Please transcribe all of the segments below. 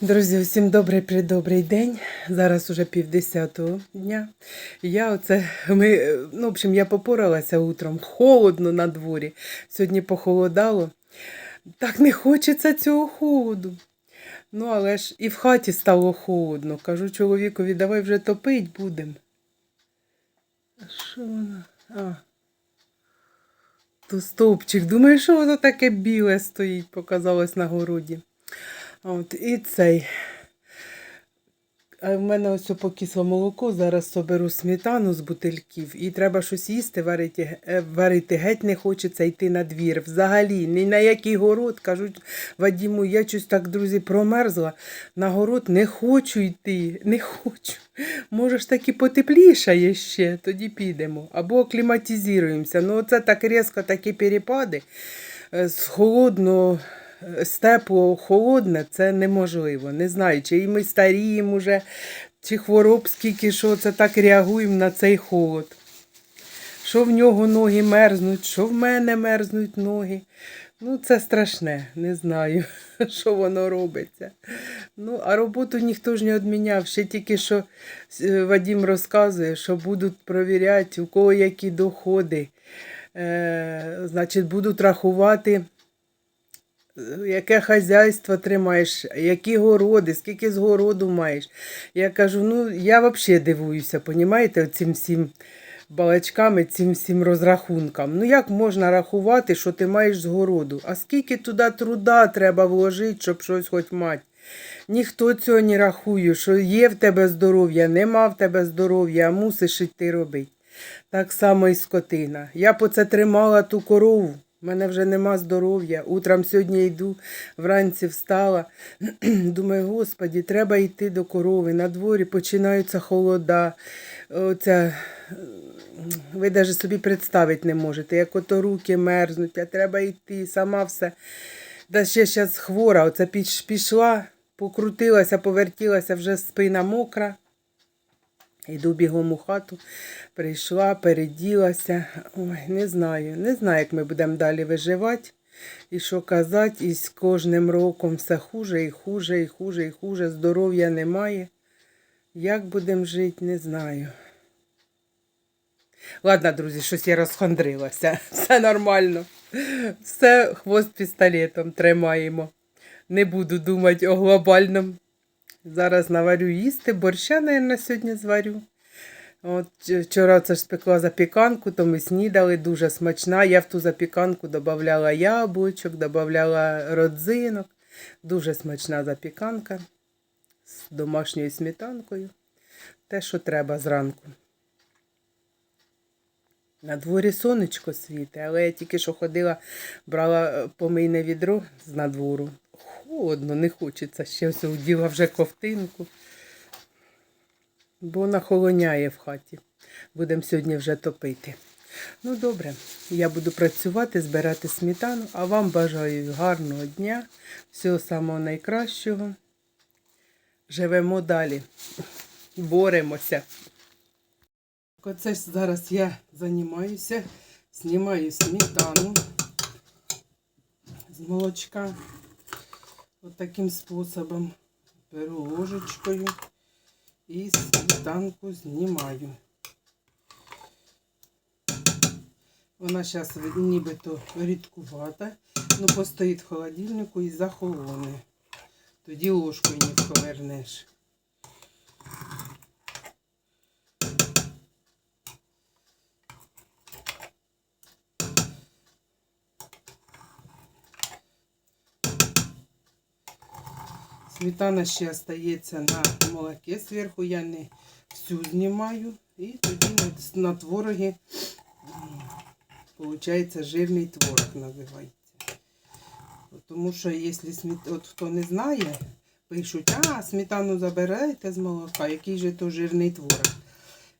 Друзі, всім добрий придобрий день. Зараз уже півдесятого дня. Я оце, ми, ну, в общем, я попоралася утром. Холодно на дворі. Сьогодні похолодало. Так не хочеться цього холоду. Ну, але ж і в хаті стало холодно. Кажу чоловікові, давай вже топить будемо. А що вона? А. То стовпчик. Думаю, що воно таке біле стоїть, показалось на городі. От, і цей. А в мене ось покисло молоко, зараз соберу сметану з бутильків і треба щось їсти, варити, е, варити геть не хочеться йти на двір. Взагалі, ні на який город. Кажуть, Вадіму, я щось так, друзі, промерзла. На город не хочу йти, не хочу. Може ж таки потеплішає ще, тоді підемо. Або акліматизуємося. Ну, оце так різко такі перепади е, з холодного в холодне це неможливо. Не знаю, чи і ми старіємо вже, чи хвороб скільки, що це так реагуємо на цей холод. Що в нього ноги мерзнуть, що в мене мерзнуть ноги. Ну, це страшне, не знаю, що воно робиться. Ну, а роботу ніхто ж не відміняв. Ще тільки що е, Вадім розказує, що будуть провіряти, у кого які доходи. Е, значить, будуть рахувати яке хазяйство тримаєш, які городи, скільки з городу маєш. Я кажу, ну я взагалі дивуюся, понімаєте, цим всім балачками, цим всім розрахункам. Ну як можна рахувати, що ти маєш з городу? А скільки туди труда треба вложити, щоб щось хоч мати? Ніхто цього не рахує, що є в тебе здоров'я, нема в тебе здоров'я, мусиш йти робити. Так само і скотина. Я по це тримала ту корову. У мене вже нема здоров'я. Утром сьогодні йду, вранці встала. Думаю, господі, треба йти до корови. На дворі починаються холода. Оця... Ви навіть собі представити не можете, як ото руки мерзнуть, а треба йти, сама все. Та ще зараз хвора, оце піш- пішла, покрутилася, повертілася, вже спина мокра. Йду бігом у хату, прийшла, переділася. Ой, не знаю, не знаю, як ми будемо далі виживати і що казати. І з кожним роком все хуже і хуже, і хуже, і хуже. Здоров'я немає. Як будемо жити, не знаю. Ладно, друзі, щось я розхандрилася. Все нормально. Все хвост пістолетом тримаємо. Не буду думати о глобальному. Зараз наварю їсти, борща, мабуть, сьогодні зварю. От Вчора це ж спекла запіканку, то ми снідали, дуже смачна. Я в ту запіканку додавала яблучок, додавала родзинок. Дуже смачна запіканка з домашньою сметанкою. Те, що треба зранку. На дворі сонечко світе, але я тільки що ходила, брала помийне відро з надвору. Холодно, не хочеться. Ще все вділа вже ковтинку. Бо нахолоняє в хаті. Будемо сьогодні вже топити. Ну, добре, я буду працювати, збирати сметану, а вам бажаю гарного дня, всього самого найкращого. Живемо далі, боремося. Оце зараз я займаюся, знімаю сметану з молочка. От таким способом беру ложечкою і сметанку знімаю. Вона зараз нібито рідкувата, але постоїть в холодильнику і захолоне. Тоді ложкою не повернеш. Сметана ще остається на молоке зверху, я не всю знімаю. І тоді на, творогі виходить жирний творог називається. Тому що якщо смет... от хто не знає, пишуть, а сметану забираєте з молока, який же то жирний творог.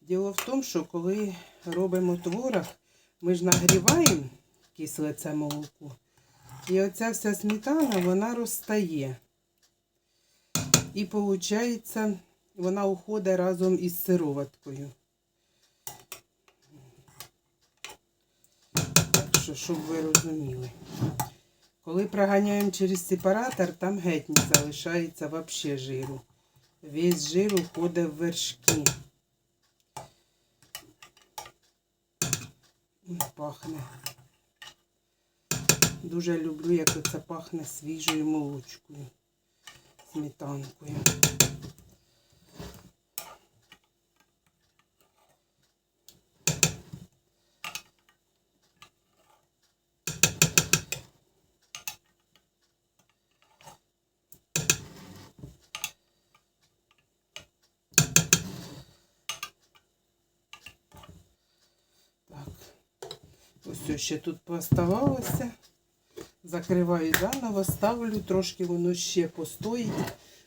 Діло в тому, що коли робимо творог, ми ж нагріваємо кисле це молоко. І оця вся сметана, вона розтає. І виходить, вона уходить разом із сироваткою. Так що, щоб ви розуміли. Коли проганяємо через сепаратор, там геть не залишається взагалі жиру. Весь жир уходить в вершки. М, Пахне. Дуже люблю, як це пахне свіжою молочкою, сметанкою. Ось ще тут пооставалося. Закриваю заново, ставлю, трошки воно ще постоїть,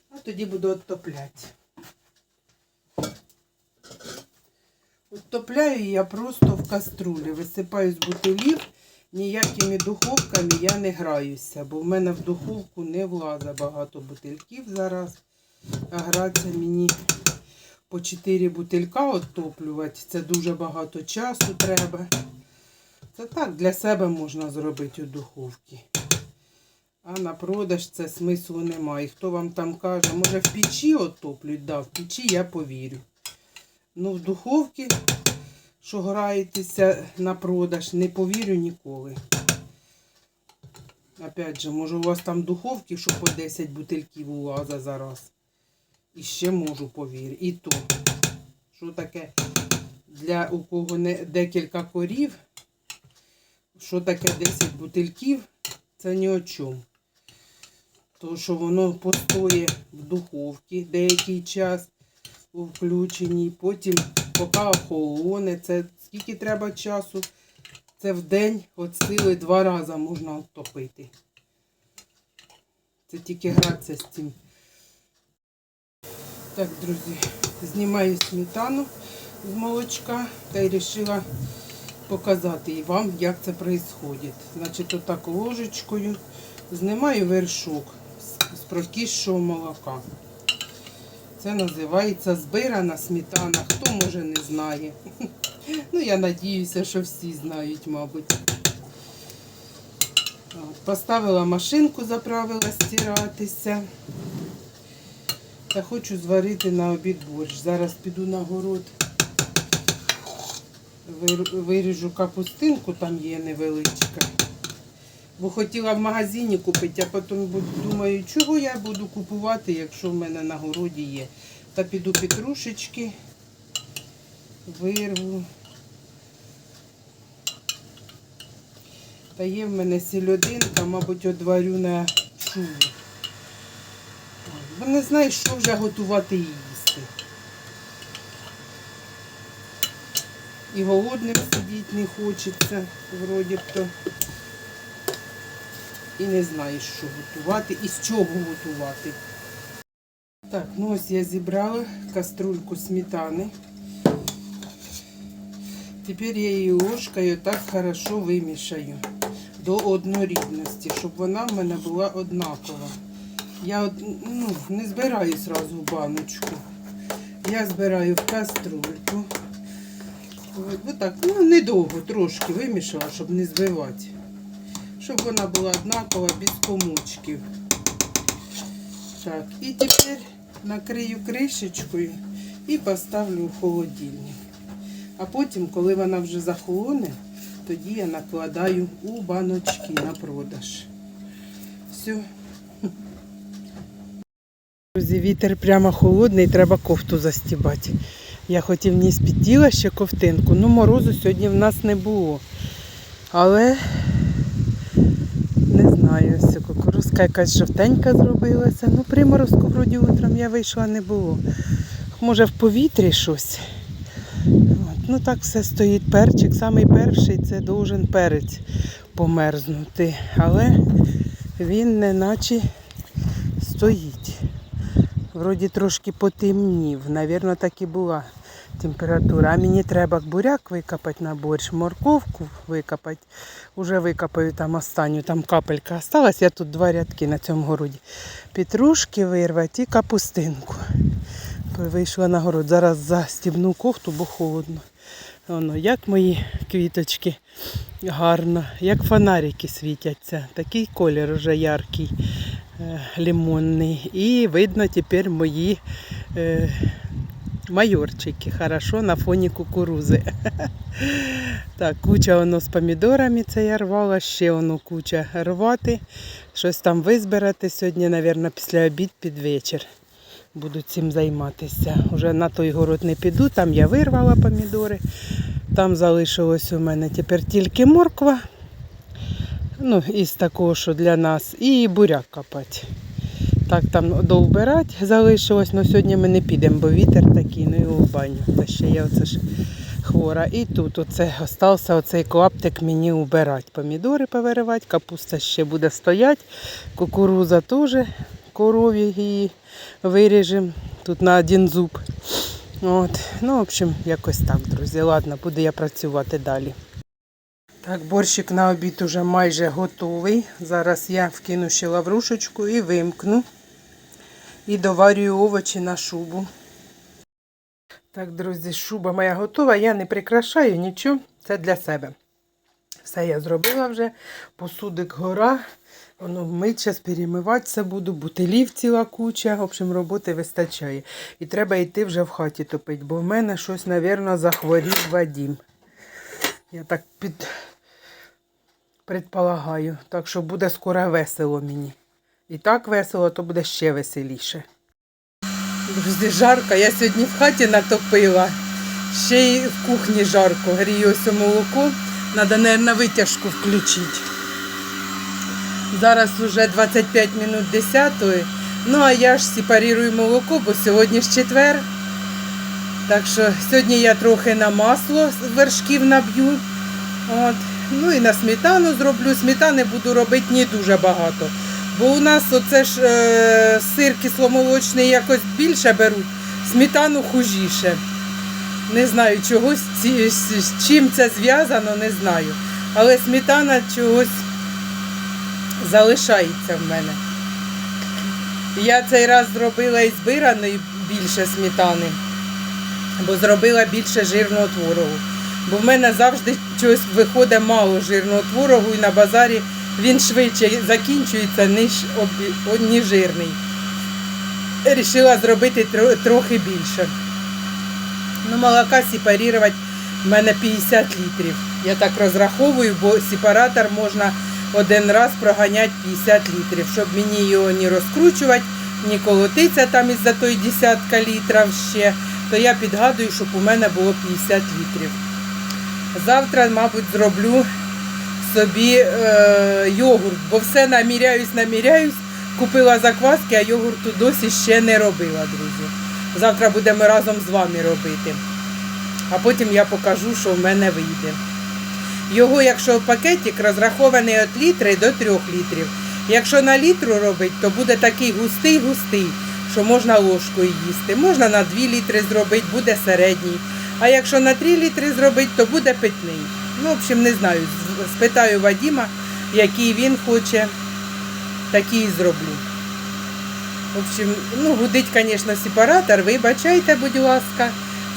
а тоді буду оттопляти. Оттопляю я просто в каструлі, висипаю з бутилів, ніякими духовками я не граюся, бо в мене в духовку не влазить багато бутильків зараз. А гратися мені по 4 бутилька оттоплювати. Це дуже багато часу треба. Це так для себе можна зробити у духовці. А на продаж це смислу немає. Хто вам там каже, може в печі оттоплюють? Да, в печі я повірю. Ну, в духовці, що граєтеся на продаж, не повірю ніколи. Опять же, може у вас там духовки, що по 10 бутильків улаза зараз. І ще можу повірити. І то, що таке для у кого не декілька корів, що таке 10 бутильків, це ні о чому. То, що воно постоє в духовці деякий час у включенні, потім поки охолоне, це скільки треба часу, це в день от сили два рази можна оттопити. Це тільки гратися з цим. Так, друзі, знімаю сметану з молочка та й вирішила показати і вам, як це відбувається. Значить, отак ложечкою знімаю вершок з, прокисшого молока. Це називається збирана сметана. Хто може не знає. Ну, я надіюся, що всі знають, мабуть. Поставила машинку, заправила стиратися. Та хочу зварити на обід борщ. Зараз піду на город. Вир- Виріжу капустинку, там є невеличка. Бо хотіла в магазині купити, а потім думаю, чого я буду купувати, якщо в мене на городі є. Та піду петрушечки, вирву. Та є в мене сільодинка, мабуть, одварю на шубу. Бо не знаю, що вже готувати і їсти. І голодним сидіти не хочеться, вроді б то. І не знаю, що готувати і з чого готувати. Так, ну ось я зібрала каструльку сметани. Тепер я її ложкою так хорошо вимішаю до однорідності, щоб вона в мене була однакова. Я ну, не збираю зразу в баночку. Я збираю в каструльку. Ось так, ну недовго трошки вимішала, щоб не збивати. Щоб вона була однакова, без комочків. Так, і тепер накрию кришечкою і поставлю в холодильник. А потім, коли вона вже захолоне, тоді я накладаю у баночки на продаж. Все. Друзі, вітер прямо холодний, треба кофту застібати. Я хотів не спітіла ще ковтинку. Ну, морозу сьогодні в нас не було. Але не знаю, ось кукурузка якась жовтенька зробилася. Ну, приморозку вроді утром я вийшла не було. Може в повітрі щось. От. Ну так все стоїть перчик. Самий перший це должен перець померзнути. Але він не наче стоїть. Вроді трошки потемнів. Навірно, так і була температура. А мені треба буряк викопати на борщ, морковку викопати. Уже викопаю там останню, там капелька осталась. Я тут два рядки на цьому городі. Петрушки вирвати і капустинку. Вийшла на город. Зараз застібну кофту, бо холодно. Воно, як мої квіточки гарно, як фонарики світяться. Такий колір уже яркий, е, лимонний. І видно тепер мої е, майорчики. Хорошо на фоні кукурузи. Так, куча воно з помідорами це я рвала, ще воно куча рвати. Щось там визбирати сьогодні, мабуть, після обід під вечір. Буду цим займатися. Уже на той город не піду, там я вирвала помідори. Там залишилось у мене тепер тільки морква. Ну, із такого, що для нас, і буряк копати. Так там довбирати залишилось, але сьогодні ми не підемо, бо вітер такий, ну і у баню. Та ще я оце ж хвора. І тут оце остався оцей клаптик мені убирати. Помідори повиривати, капуста ще буде стояти, кукуруза теж корові її виріжемо. Тут на один зуб. От. Ну, в общем, якось так, друзі. Ладно, буду я працювати далі. Так, борщик на обід уже майже готовий. Зараз я вкину ще лаврушечку і вимкну. І доварюю овочі на шубу. Так, друзі, шуба моя готова. Я не прикрашаю нічого. Це для себе. Все я зробила вже. Посудик гора. Воно мить перемиватися буду, бутилів ціла куча. В общем, роботи вистачає. І треба йти вже в хаті топити, бо в мене щось, мабуть, захворів Вадім. Я так під предполагаю. Так що буде скоро весело мені. І так весело, то буде ще веселіше. Друзі, жарко. Я сьогодні в хаті натопила. Ще й в кухні жарко. Грію ось молоко. Треба, мабуть, витяжку включити. Зараз вже 25 минут 10. Ну, а я ж сепарірую молоко, бо сьогодні ж четвер. Так що сьогодні я трохи на масло вершків наб'ю. От. Ну і на сметану зроблю. Сметани буду робити не дуже багато. Бо у нас оце ж е, сир кисломолочний якось більше беруть, сметану хужіше. Не знаю, чогось з, чим це зв'язано, не знаю. Але сметана чогось залишається в мене. Я цей раз зробила із збираної більше сметани, бо зробила більше жирного творогу. Бо в мене завжди щось виходить мало жирного творогу і на базарі він швидше закінчується, ніж, ніж жирний. Рішила зробити трохи більше. Ну, молока сепарувати в мене 50 літрів. Я так розраховую, бо сепаратор можна один раз проганяти 50 літрів, щоб мені його не розкручувати, не колотиться там із-за той десятка літрів ще, то я підгадую, щоб у мене було 50 літрів. Завтра, мабуть, зроблю собі е, йогурт, бо все наміряюсь, наміряюсь. Купила закваски, а йогурту досі ще не робила, друзі. Завтра будемо разом з вами робити. А потім я покажу, що в мене вийде. Його, якщо пакетик розрахований від літри до 3 літрів. Якщо на літру робити, то буде такий густий-густий, що можна ложкою їсти. Можна на 2 літри зробити, буде середній. А якщо на 3 літри зробити, то буде питний. Ну, в общем, не знаю. Спитаю Вадіма, який він хоче, такий зроблю. В общем, ну, гудить, звісно, сепаратор, вибачайте, будь ласка.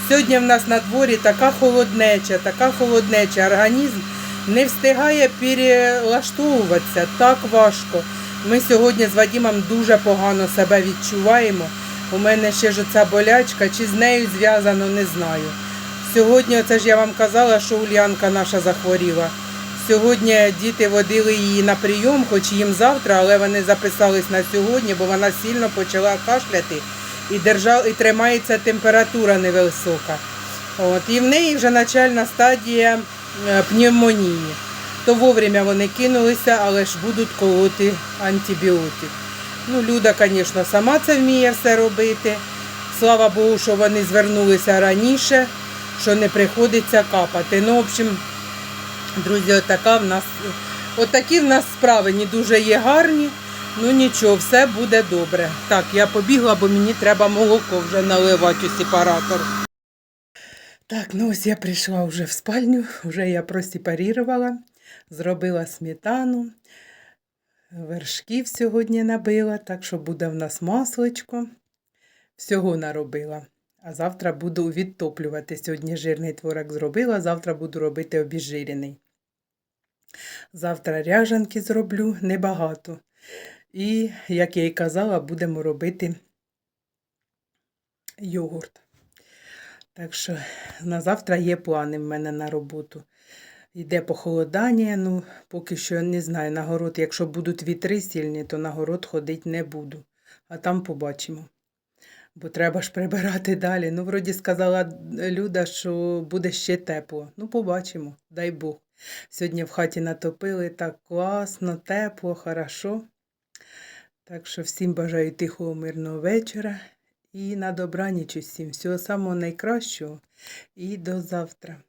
Сьогодні в нас на дворі така холоднеча, така холоднеча. Організм не встигає перелаштовуватися, так важко. Ми сьогодні з Вадимом дуже погано себе відчуваємо. У мене ще ж оця болячка, чи з нею зв'язано, не знаю. Сьогодні, оце ж я вам казала, що Ульянка наша захворіла. Сьогодні діти водили її на прийом, хоч їм завтра, але вони записались на сьогодні, бо вона сильно почала кашляти і держав, і тримається температура невисока. От, і в неї вже начальна стадія е, пневмонії. То вовремя вони кинулися, але ж будуть колоти антибіотик. Ну, Люда, звісно, сама це вміє все робити. Слава Богу, що вони звернулися раніше, що не приходиться капати. Ну, в общем, друзі, отака в нас, отакі в нас справи не дуже є гарні. Ну нічого, все буде добре. Так, я побігла, бо мені треба молоко вже наливати у сепаратор. Так, ну ось я прийшла вже в спальню, вже я просепарірувала, зробила сметану, вершків сьогодні набила, так що буде в нас масличко. Всього наробила. А завтра буду відтоплювати. Сьогодні жирний творог зробила, завтра буду робити обіжирений. Завтра ряжанки зроблю небагато. І, як я і казала, будемо робити йогурт. Так що на завтра є плани в мене на роботу. Йде похолодання, ну поки що не знаю. На город, якщо будуть вітри сильні, то на город ходити не буду. А там побачимо. Бо треба ж прибирати далі. Ну, вроді сказала Люда, що буде ще тепло. Ну, побачимо, дай Бог. Сьогодні в хаті натопили так класно, тепло, хорошо. Так що всім бажаю тихого, мирного вечора і на добраніч усім. Всього самого найкращого і до завтра.